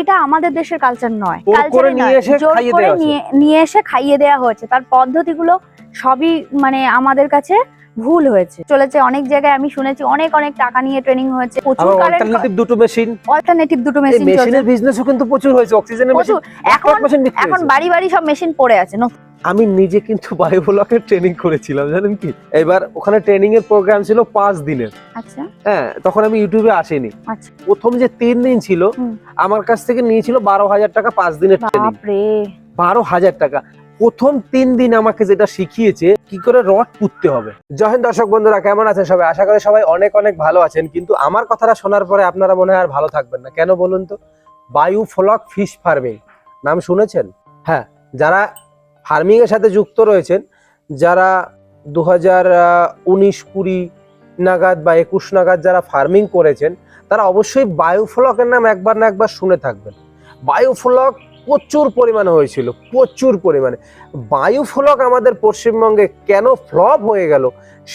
এটা আমাদের দেশের কালচার নয়। কালচারে নিয়ে এসে খাইয়ে দেওয়া হয়েছে। তার পদ্ধতিগুলো সবই মানে আমাদের কাছে ভুল হয়েছে। চলেছে অনেক জায়গায় আমি শুনেছি অনেক অনেক টাকা নিয়ে ট্রেনিং হয়েছে। প্রচুর অল্টারনেটিভ দুটো মেশিন অল্টারনেটিভ দুটো মেশিন মেশিনের বিজনেসও কিন্তু প্রচুর হয়েছে অক্সিজেনের মেশিন এখন এখন বাড়ি বাড়ি সব মেশিন পড়ে আছে নতুন। আমি নিজে কিন্তু বায়োফ্লকের ট্রেনিং করেছিলাম জানেন কি? এবার ওখানে ট্রেনিং এর প্রোগ্রাম ছিল পাঁচ দিনের। আচ্ছা। হ্যাঁ তখন আমি ইউটিউবে আসিনি। আচ্ছা। প্রথম যে তিন দিন ছিল আমার কাছ থেকে নিয়েছিল বারো হাজার টাকা পাঁচ দিনের ট্রেনিং বারো হাজার টাকা। প্রথম তিন দিন আমাকে যেটা শিখিয়েছে, কি করে রড পুঁততে হবে। জয় হিন্দ দর্শক বন্ধুরা, কেমন আছেন সবাই? আশা করি সবাই অনেক অনেক ভালো আছেন। কিন্তু আমার কথাটা শোনার পরে আপনারা মনে হয় আর ভালো থাকবেন না। কেন বলুন তো? বায়ু ফ্লক ফিশ ফার্মিং নাম শুনেছেন? হ্যাঁ যারা ফার্মিং এর সাথে যুক্ত রয়েছেন, যারা দু হাজার উনিশ, কুড়ি নাগাদ বা একুশ নাগাদ যারা ফার্মিং করেছেন, তারা অবশ্যই বায়োফ্লকের নাম একবার না একবার শুনে থাকবেন। বায়োফ্লক প্রচুর পরিমাণে হয়েছিল, প্রচুর পরিমাণে। বায়োফ্লক আমাদের পশ্চিমবঙ্গে কেন ফ্লপ হয়ে গেল,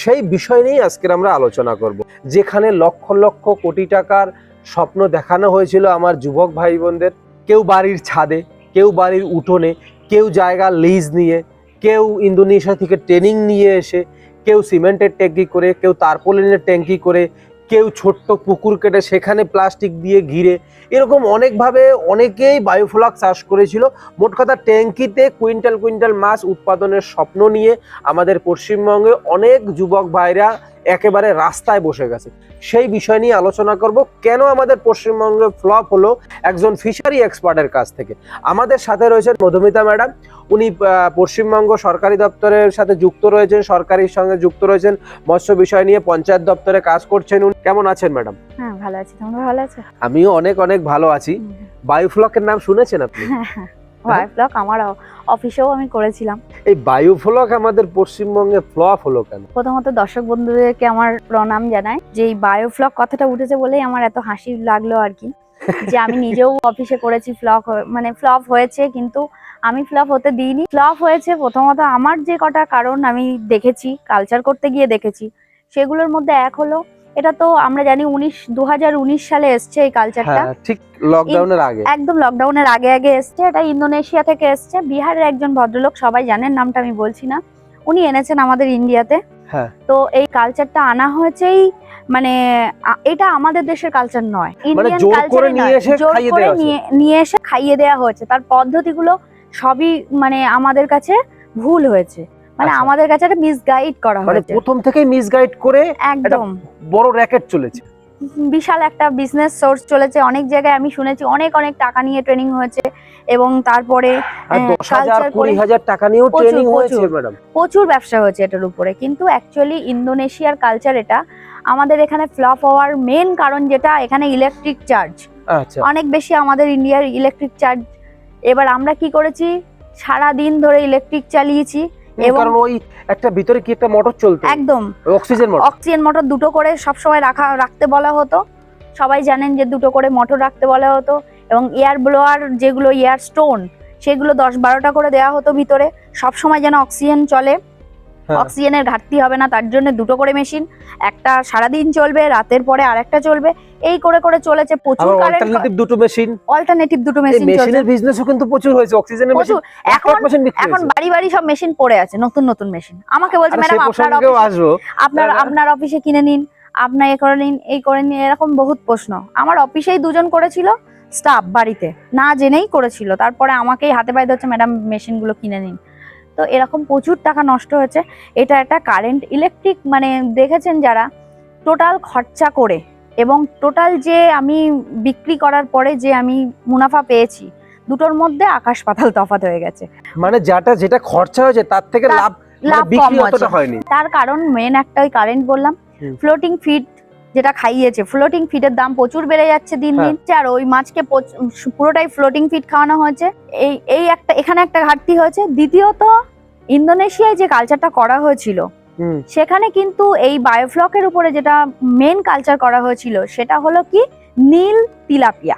সেই বিষয় নিয়েই আজকের আমরা আলোচনা করব। যেখানে লক্ষ লক্ষ কোটি টাকার স্বপ্ন দেখানো হয়েছিল আমার যুবক ভাই বোনদের কেউ বাড়ির ছাদে, কেউ বাড়ির উঠোনে, কেউ জায়গা লিজ নিয়ে, কেউ ইন্দোনেশিয়া থেকে ট্রেনিং নিয়ে এসে, কেউ সিমেন্টের ট্যাঙ্কি করে, কেউ তারপলিনের ট্যাঙ্কি করে কেউ ছোট্ট পুকুর কেটে সেখানে প্লাস্টিক দিয়ে ঘিরে, এরকম অনেকভাবে অনেকেই বায়োফ্লক চাষ করেছিল। মোট কথা ট্যাঙ্কিতে কুইন্টাল কুইন্টাল মাছ উৎপাদনের স্বপ্ন নিয়ে আমাদের পশ্চিমবঙ্গে অনেক যুবক ভাইরা একেবারে রাস্তায় বসে গেছে। সেই বিষয় নিয়ে আলোচনা করব কেন আমাদের পশ্চিমবঙ্গে ফ্লপ হলো একজন ফিশারি এক্সপার্টের কাছ থেকে। আমাদের সাথে রয়েছেন মধুমিতা ম্যাডাম উনি পশ্চিমবঙ্গ সরকারি দপ্তরের সাথে যুক্ত রয়েছেন সরকারির সঙ্গে যুক্ত রয়েছেন মৎস্য বিষয় নিয়ে পঞ্চায়েত দপ্তরে কাজ করছেন উনি। কেমন আছেন ম্যাডাম? হ্যাঁ ভালো আছি। তোমরা ভালো আছো? আমিও অনেক অনেক ভালো আছি। বায়োফ্লকের নাম শুনেছেন আপনি? ওয়াই ব্লগ আমার অফিসেও আমি করেছিলাম। এই বায়োফ্লক আমাদের পশ্চিমবঙ্গে ফ্লপ হলো কেন? প্রথমত দর্শক বন্ধুদেরকে আমার প্রণাম জানাই যে এই বায়োফ্লক কথাটা উঠেছে বলেই আমার এত হাসি লাগল আর কি। যে আমি নিজেও অফিসে করেছি ফ্লপ মানে ফ্লপ হয়েছে কিন্তু আমি ফ্লপ হতে দিইনি। ফ্লপ হয়েছে প্রথমত আমার যে কটা কারণ আমি দেখেছি কালচার করতে গিয়ে দেখেছি সেগুলোর মধ্যে এক হলো এটা তো আমরা জানি উনিশ দু সালে এসছে এই কালচারটা হ্যাঁ ঠিক লকডাউনের আগে। একদম লকডাউনের আগে আগে এসছে। এটা ইন্দোনেশিয়া থেকে এসছে। বিহারের একজন ভদ্রলোক সবাই জানেন নামটা আমি বলছি না। উনি এনেছেন আমাদের ইন্ডিয়াতে। হ্যাঁ। তো এই কালচারটা আনা হয়েছেই মানে এটা আমাদের দেশের কালচার নয়। ইন্ডিয়ান কালচারে নিয়ে। জোর খাইয়ে করে নিয়ে নিয়ে এসে খাইয়ে দেওয়া হয়েছে। তার পদ্ধতিগুলো সবই মানে আমাদের কাছে ভুল হয়েছে। মানে আচ্ছা। আমাদের কাছে একটা মিসগাইড করা মানে হয়েছে। প্রথম থেকেই মিসগাইড করে একদম। বড় র্যাকেট চলেছে। বিশাল একটা বিজনেস সোর্স চলেছে। অনেক জায়গায় আমি শুনেছি অনেক অনেক টাকা নিয়ে ট্রেনিং হয়েছে এবং তারপরে হ্যাঁ, টাকা নিয়েও প্রচুর, ট্রেনিং হয়েছে প্রচুর। ম্যাডাম প্রচুর ব্যবসা হয়েছে এটার উপরে। কিন্তু অ্যাকচুয়ালি ইন্দোনেশিয়ার কালচার এটা। আমাদের এখানে ফ্লপ হওয়ার মেন কারণ যেটা এখানে ইলেকট্রিক চার্জ আচ্ছা। অনেক বেশি আমাদের ইন্ডিয়ার ইলেকট্রিক চার্জ এবার আমরা কি করেছি? সারা দিন ধরে ইলেকট্রিক চালিয়েছি। কারণ ওই একটা ভিতরে কি একটা মোটর চলতো? একদম। অক্সিজেন মোটর অক্সিজেন মোটর দুটো করে সবসময় রাখা রাখতে বলা হতো। সবাই জানেন যে দুটো করে মোটর রাখতে বলা হতো। এবং এয়ার ব্লোয়ার যেগুলো এয়ার স্টোন সেগুলো দশ বারোটা করে দেওয়া হতো ভিতরে। সব সময় যেন অক্সিজেন চলে। হ্যাঁ। অক্সিজেনের ঘাটতি হবে না তার জন্য দুটো করে মেশিন একটা সারাদিন চলবে রাতের পরে আরেকটা চলবে। এই করে করে চলেছে প্রচুর কারেন্ট অল্টারনেটিভ দুটো মেশিন অল্টারনেটিভ দুটো মেশিন মেশিনের বিজনেসও কিন্তু প্রচুর হয়েছে অক্সিজেনের মেশিন এখন মেশিন বিক্রি এখন বাড়ি বাড়ি সব মেশিন পড়ে আছে নতুন নতুন মেশিন আমাকে বলছে ম্যাডাম আপনার আপনার আপনার অফিসে কিনে নিন আপনার এ করে নিন এই করে নিন এরকম বহুত প্রশ্ন। আমার অফিসেই দুজন করেছিল স্টাফ বাড়িতে। না জেনেই করেছিল। তারপরে আমাকেই হাতে পায়ে হচ্ছে ম্যাডাম মেশিনগুলো কিনে নিন। তো এরকম প্রচুর টাকা নষ্ট হয়েছে। এটা একটা কারেন্ট ইলেকট্রিক মানে দেখেছেন যারা? টোটাল খরচা করে এবং টোটাল যে আমি বিক্রি করার পরে যে আমি মুনাফা পেয়েছি দুটোর মধ্যে আকাশ পাতাল তফাৎ হয়ে গেছে। মানে যাটা যেটা খরচা হয়েছে তার থেকে লাভ মানে লাভ কম বিক্রি অতটা হয়নি। তার কারণ মেন একটা ওই কারেন্ট বললাম। ফ্লোটিং ফিড যেটা খাইয়েছে ফ্লোটিং ফিডের দাম প্রচুর বেড়ে যাচ্ছে দিন হ্যাঁ। দিন। আর ওই মাছকে পুরোটাই ফ্লোটিং ফিড খাওয়ানো হয়েছে। এই এই একটা এখানে একটা ঘাটতি হয়েছে। দ্বিতীয়ত ইন্দোনেশিয়ায় যে কালচারটা করা হয়েছিল সেখানে কিন্তু এই বায়োফ্লকের উপরে যেটা মেন কালচার করা হয়েছিল সেটা হলো কি? Nile tilapia.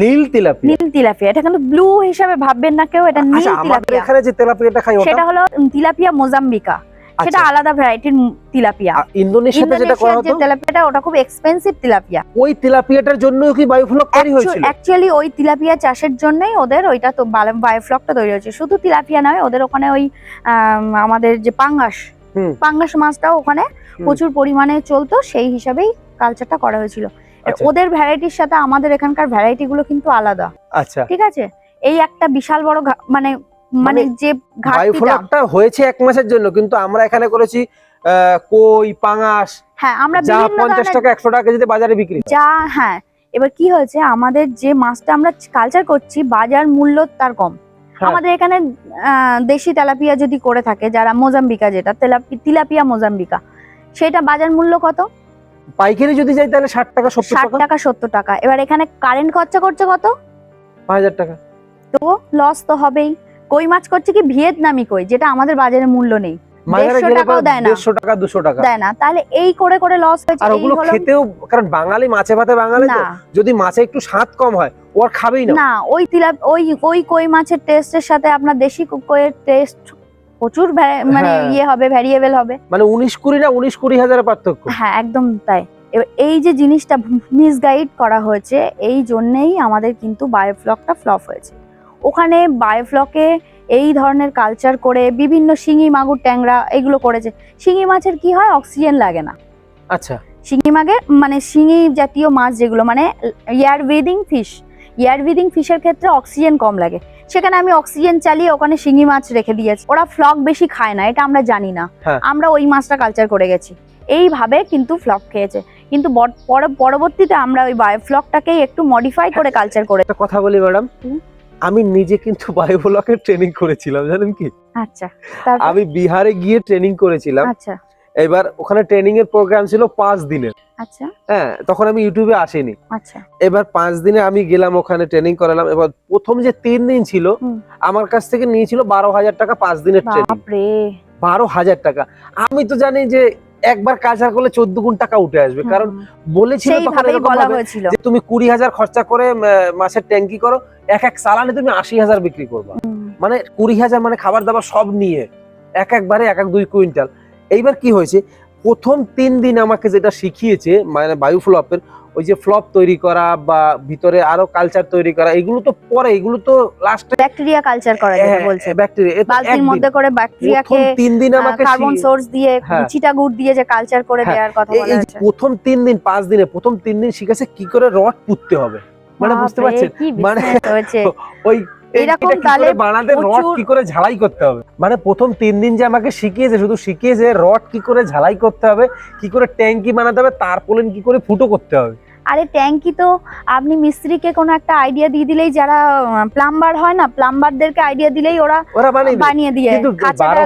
Nile tilapia? Nile tilapia. এটা কিন্তু ব্লু হিসাবে ভাববেন না কেউ এটা নীল আচ্ছা তিলাপিয়া। এখানে যে তেলাপিয়াটা খাই ওটা? সেটা হলো তিলাপিয়া মোজাম্বিকা। সেটা আচ্ছা আলাদা ভ্যারাইটির তিলাপিয়া। ইন্দোনেশিয়াতে যেটা করা হতো? তেলাপিয়াটা ওটা খুব এক্সপেন্সিভ তিলাপিয়া। ওই তেলাপিয়াটার জন্য কি বায়োফ্লক তৈরি হয়েছিল? অ্যাকচুয়ালি ওই তিলাপিয়া চাষের জন্যই ওদের ওইটা তো বায়োফ্লকটা তৈরি হয়েছে। শুধু তিলাপিয়া নয় ওদের ওখানে ওই আম, আমাদের যে পাঙ্গাস। পাঙ্গাস মাছটাও ওখানে প্রচুর পরিমাণে চলতো সেই হিসাবেই কালচারটা করা হয়েছিল। আচ্ছা। ওদের ভ্যারাইটির সাথে আমাদের এখানকার ভ্যারাইটি গুলো কিন্তু আলাদা। আচ্ছা। ঠিক আছে? এই একটা বিশাল বড় মানে মানে যে ঘাটতিটা বায়োফ্লকটা হয়েছে এক মাসের জন্য কিন্তু আমরা এখানে করেছি কই পাঙাশ হ্যাঁ আমরা যা পঞ্চাশ টাকা একশো টাকা কেজিতে বাজারে বিক্রি। যা হ্যাঁ। এবার কি হয়েছে আমাদের যে মাছটা আমরা কালচার করছি বাজার মূল্য তার কম। আমাদের এখানে দেশি তেলাপিয়া যদি করে থাকে যারা মোজাম্বিকা যেটা তেলাপি তিলাপিয়া মোজাম্বিকা সেটা বাজার মূল্য কত? পাইকারি যদি যাই তাহলে ষাট টাকা সত্তর ষাট টাকা। টাকা সত্তর টাকা। এবার এখানে কারেন্ট খরচা করছে কত? পাঁচ হাজার টাকা। তো লস তো হবেই। কই মাছ করছে কি? ভিয়েতনামি কই যেটা আমাদের বাজারে মূল্য নেই। দেড়শো টাকাও দেয় না। দেড়শো টাকা দুশো টাকা। দেয় না। তাহলে এই করে করে লস হয়েছে। আর ওগুলো খেতেও কারণ বাঙালি মাছে ভাতে বাঙালি তো। না। যদি মাছে একটু স্বাদ কম হয় ও আর খাবেই না। না ওই তিলা ওই ওই কই মাছের টেস্টের সাথে আপনার দেশি কইয়ের টেস্ট প্রচুর মানে হ্যাঁ। ইয়ে হবে ভ্যারিয়েবল হবে। মানে উনিশ কুড়ি না উনিশ কুড়ি হাজারের পার্থক্য। হ্যাঁ একদম তাই। এই যে জিনিসটা মিসগাইড করা হয়েছে এই জন্যেই আমাদের কিন্তু বায়োফ্লকটা ফ্লপ হয়েছে। ওখানে বায়োফ্লকে এই ধরনের কালচার করে বিভিন্ন শিঙি মাগুর ট্যাংরা এগুলো করেছে। শিঙি মাছের কি হয়? অক্সিজেন লাগে না। আচ্ছা। শিঙি মাগে মানে শিঙি জাতীয় মাছ যেগুলো মানে air breathing fish air breathing ফিশের ক্ষেত্রে অক্সিজেন কম লাগে। সেখানে আমি অক্সিজেন চালিয়ে ওখানে শিঙি মাছ রেখে দিয়েছি। ওরা ফ্লক বেশি খায় না এটা আমরা জানি না। হ্যাঁ। আমরা ওই মাছটা কালচার করে গেছি। এইভাবে কিন্তু ফ্লক খেয়েছে। কিন্তু পর- পরবর্তীতে আমরা ওই বায়োফ্লকটাকেই একটু মডিফাই করে কালচার করে কথা বলি ম্যাডাম। আমি নিজে কিন্তু বায়োফ্লকের ট্রেনিং করেছিলাম জানেন কি? আচ্ছা। আমি বিহারে গিয়ে ট্রেনিং করেছিলাম। আচ্ছা। এবার ওখানে ট্রেনিং এর প্রোগ্রাম ছিল পাঁচ দিনের। আচ্ছা। হ্যাঁ তখন আমি ইউটিউবে আসিনি। আচ্ছা। এবার পাঁচ দিনে আমি গেলাম ওখানে ট্রেনিং করালাম। এবার প্রথম যে তিন দিন ছিল আমার কাছ থেকে নিয়েছিল বারো হাজার টাকা পাঁচ দিনের ট্রেনিং বারো হাজার টাকা। আমি তো জানি যে একবার কালচার করলে চোদ্দ গুণ টাকা উঠে আসবে। কারণ বলেছিল যে তুমি কুড়ি হাজার খরচা করে মাসের ট্যাঙ্কি করো এক এক চালানে তুমি আশি হাজার বিক্রি করবা। মানে কুড়ি হাজার মানে খাবার দাবার সব নিয়ে এক একবারে এক এক দুই কুইন্টাল। এইবার কি হয়েছে? প্রথম তিন দিন আমাকে যেটা শিখিয়েছে মানে বায়ু ফ্লপের ওই যে ফ্লপ তৈরি করা বা ভিতরে আরও কালচার তৈরি করা এগুলো তো পরে এগুলো তো লাস্টে ব্যাকটেরিয়া কালচার করা যেটা বলছে। ব্যাকটেরিয়া বালতির মধ্যে করে ব্যাকটেরিয়াকে তিন দিন আমাকে কার্বন সোর্স দিয়ে হ্যাঁ। চিটা গুড় দিয়ে যে কালচার করে হ্যাঁ, দেওয়ার কথা বলা হয়েছে। প্রথম তিন দিন পাঁচ দিনে প্রথম তিন দিন শিখেছে কি করে রড পুঁততে হবে। মানে বুঝতে পারছেন? মানে- ওই এরকম তাহলে বানাতে রড কি করে ঝালাই করতে হবে? মানে প্রথম তিন দিন যে আমাকে শিখিয়েছে শুধু শিখিয়েছে রড কি করে ঝালাই করতে হবে কি করে ট্যাঙ্কি বানাতে হবে তারপরে কি করে ফুটো করতে হবে। আরে ট্যাঙ্কি তো আপনি মিস্ত্রিকে কোনো একটা আইডিয়া দিয়ে দিলেই যারা প্লাম্বার হয় না প্লাম্বারদেরকে আইডিয়া দিলেই ওরা বানিয়ে দিয়ে। বারো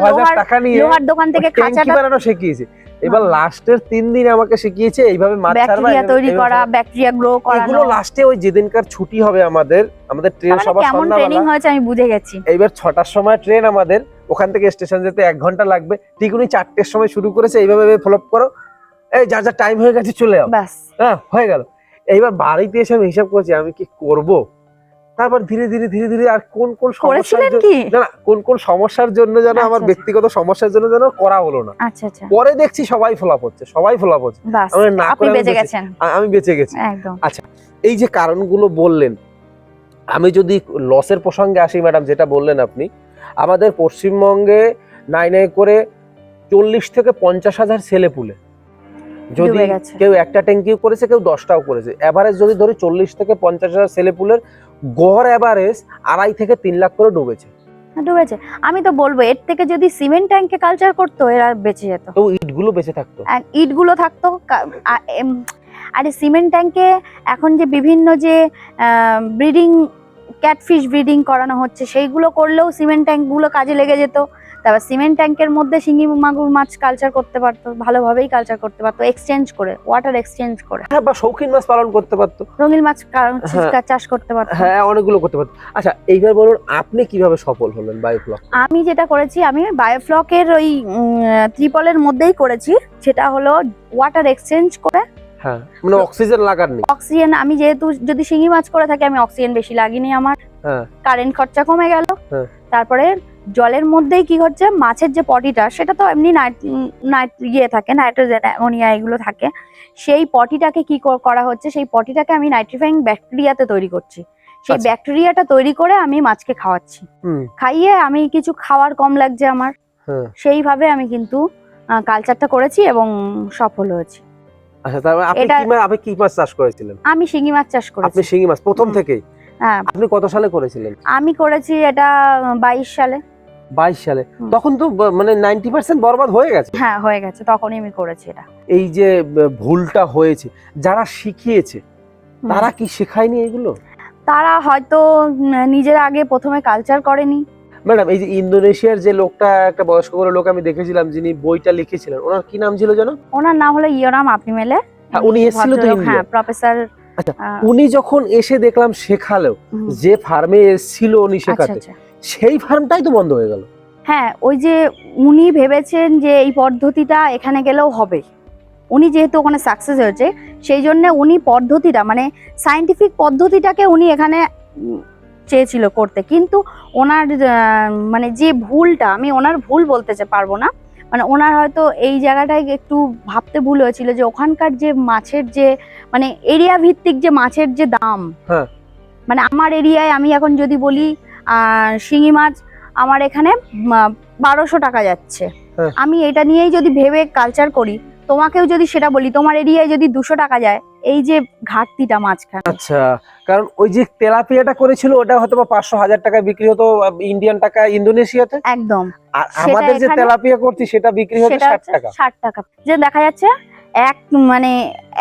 লোহার দোকান থেকে খাঁচাটা বানানো শিখিয়েছে। এবার হ্যাঁ। লাস্টের তিন দিন আমাকে শিখিয়েছে এইভাবে মাছ ছাড়বা ব্যাকটেরিয়া তৈরি করা ব্যাকটেরিয়া গ্রো করানো। এগুলো লাস্টে ওই যেদিনকার ছুটি হবে আমাদের আমাদের ট্রেন মানে সবার কেমন ট্রেনিং হয়েছে আমি বুঝে গেছি। এইবার ছটার সময় ট্রেন আমাদের ওখান থেকে স্টেশন যেতে এক ঘণ্টা লাগবে। ঠিক উনি চারটের সময় শুরু করেছে এইভাবে ফলো করো। এই যার যা টাইম হয়ে গেছে চলে যাও। ব্যাস। হ্যাঁ হয়ে গেল। এইবার বাড়িতে এসে আমি হিসাব করছি আমি কি করব? তারপর ধীরে ধীরে ধীরে ধীরে আর কোন কোন সমস্যার জন্য- না না কোন কোন সমস্যার জন্য যেন আমার আচ্ছা, ব্যক্তিগত সমস্যার জন্য যেন করা হলো না। আচ্ছা আচ্ছা। পরে দেখছি সবাই ফলাপ হচ্ছে সবাই ফলাপ হচ্ছে। আমরা না আপনি করে আমি বেঁচে গেছেন। আমি বেঁচে গেছি। একদম। এই যে কারণগুলো বললেন আমি যদি লসের প্রসঙ্গে আসি ম্যাডাম যেটা বললেন আপনি আমাদের পশ্চিমবঙ্গে নাই নাই করে চল্লিশ থেকে পঞ্চাশ হাজার ছেলে পুলে। যদি কেউ একটা ট্যাঙ্কিও করেছে কেউ দশটাও করেছে। এভারেজ যদি ধরি চল্লিশ থেকে পঞ্চাশ হাজার ছেলে পুলের গড় এভারেজ আড়াই থেকে তিন লাখ করে ডুবেছে। ডুবেছে। আমি তো বলব এর থেকে যদি সিমেন্ট ট্যাঙ্কে কালচার করতো এরা বেঁচে যেত। তো ইটগুলো বেঁচে থাকতো। আর ইটগুলো থাকতো আরে সিমেন্ট ট্যাঙ্কে এখন যে বিভিন্ন যে ব্রিডিং ক্যাটফিশ ব্রিডিং করানো হচ্ছে সেইগুলো করলেও সিমেন্ট ট্যাঙ্কগুলো কাজে লেগে যেত। তারপর সিমেন্ট ট্যাঙ্কের মধ্যে শিঙি মাগুর মাছ কালচার করতে পারতো ভালোভাবেই কালচার করতে পারতো এক্সচেঞ্জ করে ওয়াটার এক্সচেঞ্জ করে। হ্যাঁ বা শৌখিন মাছ পালন করতে পারতো। রঙিন মাছ হ্যাঁ। চাষ করতে পারতো। হ্যাঁ অনেকগুলো করতে পারতো। আচ্ছা এইবার বলুন আপনি কীভাবে সফল হলেন বায়োফ্লক আমি যেটা করেছি আমি বায়োফ্লকের ওই ত্রিপলের মধ্যেই করেছি। সেটা হলো ওয়াটার এক্সচেঞ্জ করে। হ্যাঁ মানে অক্সিজেন লাগার নেই। অক্সিজেন আমি যেহেতু যদি শিঙি মাছ করে থাকি আমি অক্সিজেন বেশি লাগিনি আমার। হ্যাঁ। কারেন্ট খরচা কমে গেল। হ্যাঁ। তারপরে জলের মধ্যেই কি হচ্ছে মাছের যে পটিটা সেটা তো এমনি নাইট ইয়ে থাকে নাইট্রোজেন অ্যামোনিয়া এগুলো থাকে। সেই পটিটাকে কি করা হচ্ছে? সেই পটিটাকে আমি নাইট্রিফাইং ব্যাকটেরিয়াতে তৈরি করছি। সেই আচ্ছা। ব্যাকটেরিয়াটা তৈরি করে আমি মাছকে খাওয়াচ্ছি। খাইয়ে আমি কিছু খাওয়ার কম লাগছে আমার। হ্যাঁ। সেইভাবে আমি কিন্তু কালচারটা করেছি এবং সফল হয়েছি। আচ্ছা তার মানে আপনি কি আপনি কি মাছ চাষ করেছিলেন? আমি শিঙি মাছ চাষ আপনি করেছি। শিঙি মাছ প্রথম। থেকেই? হ্যাঁ। আপনি কত সালে করেছিলেন? আমি করেছি এটা বাইশ সালে। বাইশ সালে। তখন তো মানে নাইনটি পার্সেন্ট বরবাদ হয়ে গেছে। হ্যাঁ হয়ে গেছে। তখনই আমি করেছি এটা। এই যে ভুলটা হয়েছে যারা শিখিয়েছে তারা কি শেখায়নি এগুলো? তারা হয়তো নিজের আগে প্রথমে কালচার করেনি। ম্যাডাম এই যে ইন্দোনেশিয়ার যে লোকটা একটা বয়স্ক বড় লোক আমি দেখেছিলাম যিনি বইটা লিখেছিলেন ওনার কি নাম ছিল যেন? ওনার নাম হলো ইয়োরাম আপনি মেলে উনি এসেছিল তো হ্যাঁ প্রফেসর আচ্ছা, উনি যখন এসে দেখলাম শেখালো যে ফার্মে এসেছিল উনি আচ্ছা শেখাতে আচ্ছা। সেই ফার্মটাই তো বন্ধ হয়ে গেল। হ্যাঁ ওই যে উনি ভেবেছেন যে এই পদ্ধতিটা এখানে গেলেও হবে। উনি যেহেতু ওখানে সাকসেস হয়েছে সেই জন্য উনি পদ্ধতিটা মানে সায়েন্টিফিক পদ্ধতিটাকে উনি এখানে চেয়েছিল করতে। কিন্তু ওনার মানে যে ভুলটা আমি ওনার ভুল বলতে চা- পারব না মানে ওনার হয়তো এই জায়গাটায় একটু ভাবতে ভুল হয়েছিল যে ওখানকার যে মাছের যে মানে এরিয়া ভিত্তিক যে মাছের যে দাম হ্যাঁ। মানে আমার এরিয়ায় আমি এখন যদি বলি শিঙি মাছ আমার এখানে বারোশো টাকা যাচ্ছে। হ্যাঁ। আমি এটা নিয়েই যদি ভেবে কালচার করি তোমাকেও যদি সেটা বলি তোমার এরিয়ায় যদি দুশো টাকা যায় এই যে ঘাটতিটা মাঝখানে। আচ্ছা কারণ ওই যে তেলাপিয়াটা করেছিল ওটা হয়তো পাঁচশো হাজার টাকা বিক্রি হতো ইন্ডিয়ান টাকা ইন্দোনেশিয়াতে? একদম। আর আমাদের যে তেলাপিয়া করছি সেটা বিক্রি হতো ষাট টাকা। ষাট টাকা। যে দেখা যাচ্ছে এক মানে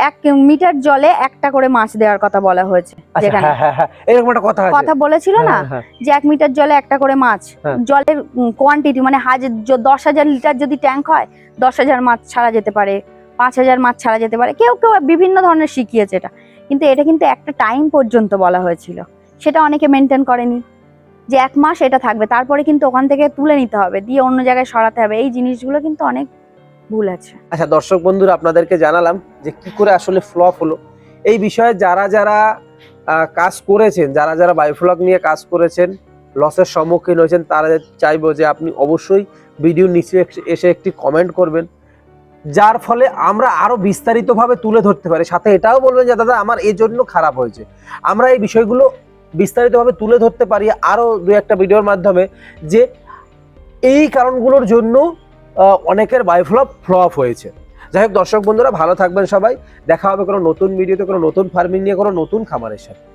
এক মিটার জলে একটা করে মাছ দেওয়ার কথা বলা হয়েছে আচ্ছা যেখানে। হ্যাঁ হ্যাঁ হ্যাঁ এরকম একটা কথা কথা বলেছিল না? যে এক মিটার জলে একটা করে মাছ। জলের কোয়ান্টিটি মানে হাজার দশ হাজার লিটার যদি ট্যাঙ্ক হয় দশ হাজার মাছ ছাড়া যেতে পারে পাঁচ হাজার মাছ ছাড়া যেতে পারে কেউ কেউ বিভিন্ন ধরনের শিখিয়েছে এটা। কিন্তু এটা কিন্তু একটা টাইম পর্যন্ত বলা হয়েছিল। সেটা অনেকে মেনটেন করেনি। যে এক মাস এটা থাকবে তারপরে কিন্তু ওখান থেকে তুলে নিতে হবে দিয়ে অন্য জায়গায় সরাতে হবে। এই জিনিসগুলো কিন্তু অনেক ভুল আছে। আচ্ছা দর্শক বন্ধুরা, আপনাদেরকে জানালাম যে কি করে আসলে ফ্লপ হলো। এই বিষয়ে যারা যারা কাজ করেছেন, যারা যারা বায়োফ্লক নিয়ে কাজ করেছেন লসের সম্মুখীন হয়েছেন, তারা চাইব যে আপনি অবশ্যই ভিডিও নিচে এস- একটি কমেন্ট করবেন। যার ফলে আমরা আরও বিস্তারিতভাবে তুলে ধরতে পারি। সাথে এটাও বলবেন যে, দাদা, আমার এই জন্য খারাপ হয়েছে। আমরা এই বিষয়গুলো বিস্তারিতভাবে তুলে ধরতে পারি আরও দু একটা ভিডিওর মাধ্যমে যে এই কারণগুলোর জন্য অনেকের বায়োফ্লপ ফ্লপ হয়েছে। যাই হোক, দর্শক বন্ধুরা, ভালো থাকবেন সবাই। দেখা হবে কোনো নতুন ভিডিওতে কোনো নতুন ফার্মিং নিয়ে, কোনো নতুন খামারের সাথে।